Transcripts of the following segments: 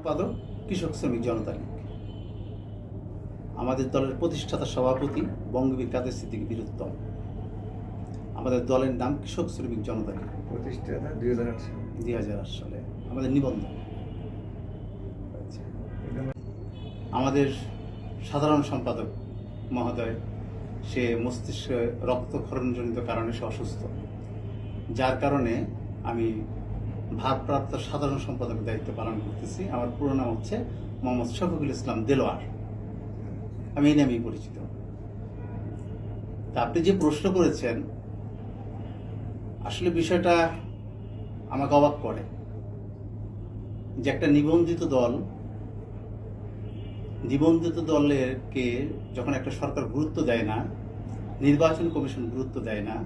সম্পাদক কৃষক শ্রমিক জনতা লীগ। আমাদের দলের প্রতিষ্ঠাতা সভাপতি বঙ্গবীর কাদের সিদ্দিকী বীরুত্তম। আমাদের দলের নাম কৃষক শ্রমিক জনতা লীগ। প্রতিষ্ঠাতা দুই হাজার দুই হাজার আট সালে। আমাদের নিবন্ধন। আমাদের সাধারণ সম্পাদক মহোদয় সে মস্তিষ্কে রক্তক্ষরণজনিত কারণে সে অসুস্থ। যার কারণে আমি ভারপ্রাপ্ত সাধারণ সম্পাদকের দায়িত্ব পালন করতেছি। আমার পুরো নাম হচ্ছে মোহাম্মদ শফিকুল ইসলাম দেলোয়ার। আমি এই নামেই পরিচিত। তা আপনি যে প্রশ্ন করেছেন, আসলে বিষয়টা আমাকে অবাক করে যে একটা নিবন্ধিত দল, নিবন্ধিত দলেরকে যখন একটা সরকার গুরুত্ব দেয় না, নির্বাচন কমিশন গুরুত্ব দেয় না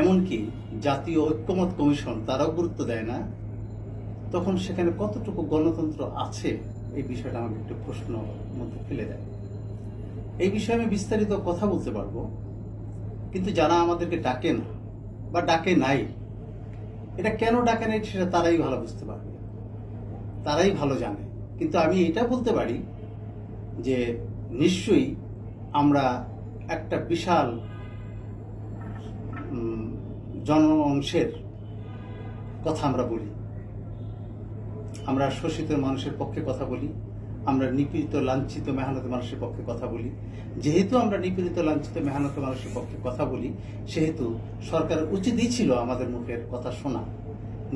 এমনকি জাতীয় ঐক্যমত কমিশন তারাও গুরুত্ব দেয় না। তখন সেখানে কতটুকু গণতন্ত্র আছে, এই বিষয়টা আমাকে একটু প্রশ্ন মধ্যে ফেলে দেয়। এই বিষয়ে আমি বিস্তারিত কথা বলতে পারব, কিন্তু যারা আমাদেরকে ডাকে না, বা ডাকে নাই, এটা কেন ডাকে নাই সেটা তারাই ভালো বুঝতে পারবে। তারাই ভালো জানে। কিন্তু আমি এটা বলতে পারি যে নিশ্চয়ই আমরা একটা বিশাল জন অংশের কথা আমরা বলি। আমরা শোষিত মানুষের পক্ষে কথা বলি, আমরা নিপীড়িত, লাঞ্ছিত, মেহনত মানুষের পক্ষে কথা বলি। যেহেতু আমরা নিপীড়িত, লাঞ্ছিত, মেহনত মানুষের পক্ষে কথা বলি, সেহেতু সরকার উচিতই ছিল আমাদের মুখের কথা শোনা।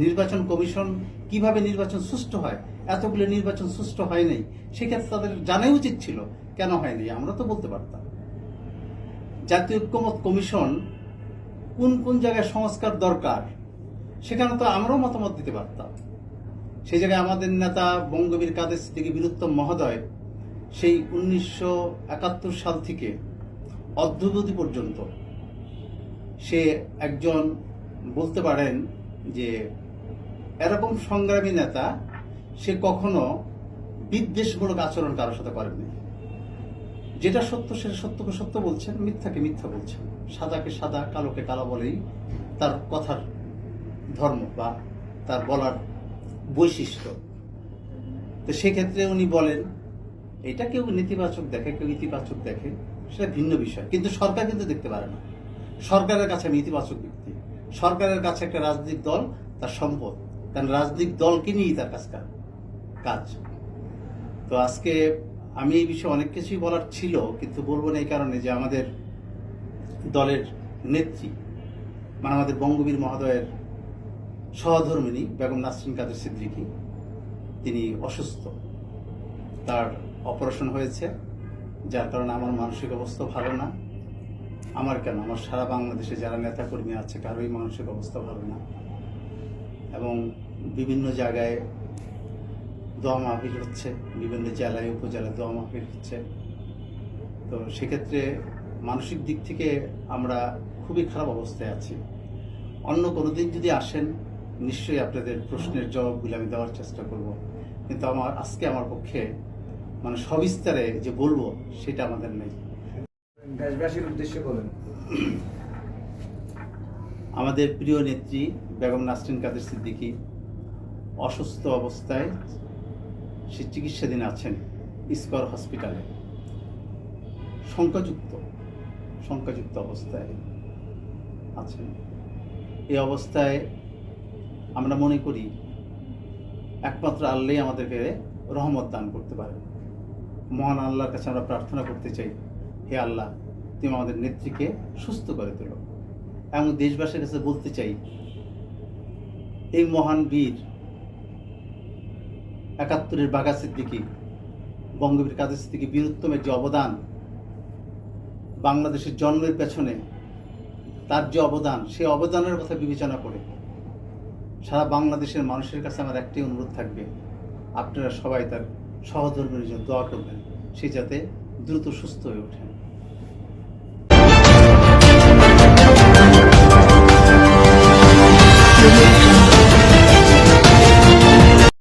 নির্বাচন কমিশন কীভাবে নির্বাচন সুষ্ঠু হয়, এতগুলো নির্বাচন সুষ্ঠু হয় নাই, সেক্ষেত্রে তাদের জানাই উচিত ছিল, কেন হয়নি আমরা তো বলতে পারতাম। জাতীয় ঐক্যমত কমিশন কোন কোন জায়গায় সংস্কার দরকার, সেখানে তো আমরাও মতামত দিতে পারতাম। সেই জায়গায় আমাদের নেতা বঙ্গবীর কাদের সিদ্দিকী বীরুত্তম মহোদয়, সেই উনিশশো একাত্তর সাল থেকে অদ্যবধি পর্যন্ত সে একজন বলতে পারেন যে এরকম সংগ্রামী নেতা সে কখনো বিদ্বেষমূলক আচরণ কারোর সাথে করেননি। যেটা সত্য সেটা সত্যকে সত্য বলছেন, মিথ্যাকে মিথ্যা বলছেন। সাদাকে সাদা, কালোকে কালো বলেই তার কথার ধর্ম বা তার বলার বৈশিষ্ট্য। তো সেক্ষেত্রে উনি বলেন, এটা কেউ নেতিবাচক দেখে, কেউ ইতিবাচক দেখে, সেটা ভিন্ন বিষয়। কিন্তু সরকার কিন্তু দেখতে পারে না। সরকারের কাছে আমি ইতিবাচক ব্যক্তি। সরকারের কাছে একটা রাজনৈতিক দল, তার সম্পদ। কারণ রাজনৈতিক দলকে নিয়েই তার কাজ কাজ। তো আজকে আমি এই বিষয়ে অনেক কিছুই বলার ছিল, কিন্তু বলব না এই কারণে যে আমাদের দলের নেত্রী মানে আমাদের বঙ্গবীর মহোদয়ের সহধর্মিনী বেগম নাসরিন কাদের সিদ্দিকী, তিনি অসুস্থ। তার অপারেশন হয়েছে, যার কারণে আমার মানসিক অবস্থা ভালো না। আমার কেন? আমার সারা বাংলাদেশে যারা নেতাকর্মী আছে কারোই মানসিক অবস্থা ভালো না। এবং বিভিন্ন জায়গায় দোয়া মাহফিল হচ্ছে, বিভিন্ন জেলায়, উপজেলায় দোয়া মাহফিল হচ্ছে। তো সেক্ষেত্রে মানসিক দিক থেকে আমরা খুবই খারাপ অবস্থায় আছি। অন্য কোনো দিন যদি আসেন নিশ্চয়ই আপনাদের প্রশ্নের জবাবগুলো আমি দেওয়ার চেষ্টা করব। কিন্তু আমার আজকে আমার পক্ষে মানে সবিস্তারে যে বলব সেটা আমাদের নেই। দেশবাসীর উদ্দেশ্যে বলেন। আমাদের প্রিয় নেত্রী বেগম নাসরিন কাদের সিদ্দিকী অসুস্থ অবস্থায় সে চিকিৎসাধীন আছেন ইস্কর হসপিটালে। শঙ্কাযুক্ত। শঙ্কাযুক্ত অবস্থায় আছেন। এই অবস্থায় আমরা মনে করি একমাত্র আল্লাহ আমাদেরকে রহমত দান করতে পারে মহান আল্লাহর কাছে আমরা প্রার্থনা করতে চাই, হে আল্লাহ, তুমি আমাদের নেত্রীকে সুস্থ করে তোলো। এবং দেশবাসীর কাছে বলতে চাই, এই মহান বীর একাত্তরের বাঘা সিদ্দিকী, বঙ্গবীর কাদের সিদ্দিকী বীরুত্তমের যে অবদান বাংলাদেশের জন্মের পেছনে তার যে অবদান, সেই অবদানের কথা বিবেচনা করে সারা বাংলাদেশের মানুষের কাছে আমার একটি অনুরোধ থাকবে, আপনারা সবাই তার সহধর্মীর জন্য দোয়া করবেন, সে যাতে দ্রুত সুস্থ হয়ে ওঠেন।